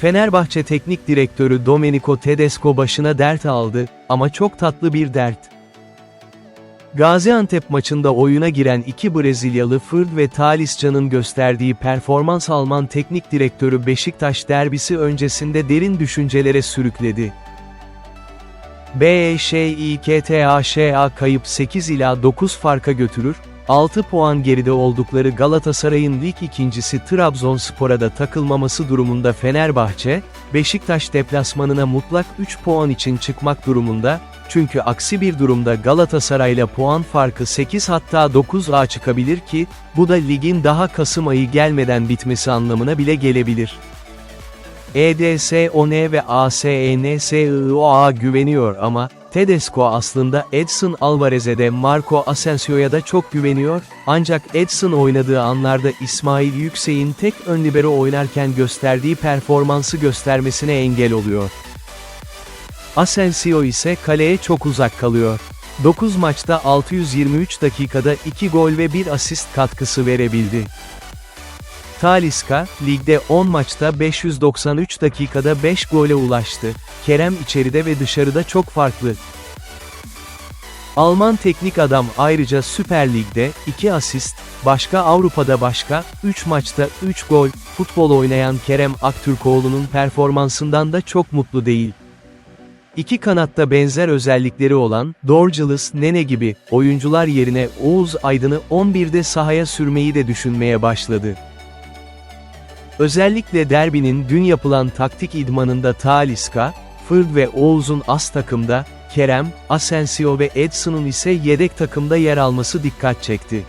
Fenerbahçe Teknik Direktörü Domenico Tedesco başına dert aldı, ama çok tatlı bir dert. Gaziantep maçında oyuna giren iki Brezilyalı Fırd ve Talisca'nın gösterdiği performans Alman teknik direktörü Beşiktaş derbisi öncesinde derin düşüncelere sürükledi. E BEŞİKTAŞA kayıp 8 ila 9 farka götürür, 6 puan geride oldukları Galatasaray'ın lig ikincisi Trabzonspor'a da takılmaması durumunda Fenerbahçe, Beşiktaş deplasmanına mutlak 3 puan için çıkmak durumunda, çünkü aksi bir durumda Galatasaray'la puan farkı 8 hatta 9'a çıkabilir ki, bu da ligin daha Kasım ayı gelmeden bitmesi anlamına bile gelebilir. E EDSON ve E ASENSIOA güveniyor ama, Tedesco aslında Edson Alvarez'e de Marco Asensio'ya da çok güveniyor, ancak Edson oynadığı anlarda İsmail Yüksek'in tek ön libero oynarken gösterdiği performansı göstermesine engel oluyor. Asensio ise kaleye çok uzak kalıyor. 9 maçta 623 dakikada 2 gol ve 1 asist katkısı verebildi. Talisca, ligde 10 maçta 593 dakikada 5 gole ulaştı. Kerem içeride ve dışarıda çok farklı. Alman teknik adam ayrıca Süper Lig'de 2 asist, başka Avrupa'da başka, 3 maçta 3 gol, futbol oynayan Kerem Aktürkoğlu'nun performansından da çok mutlu değil. İki kanatta benzer özellikleri olan, Dorcalis Nene gibi, oyuncular yerine Oğuz Aydın'ı 11'de sahaya sürmeyi de düşünmeye başladı. Özellikle derbinin dün yapılan taktik idmanında Talisca, Fırd ve Oğuz'un as takımda, Kerem, Asensio ve Edson'un ise yedek takımda yer alması dikkat çekti.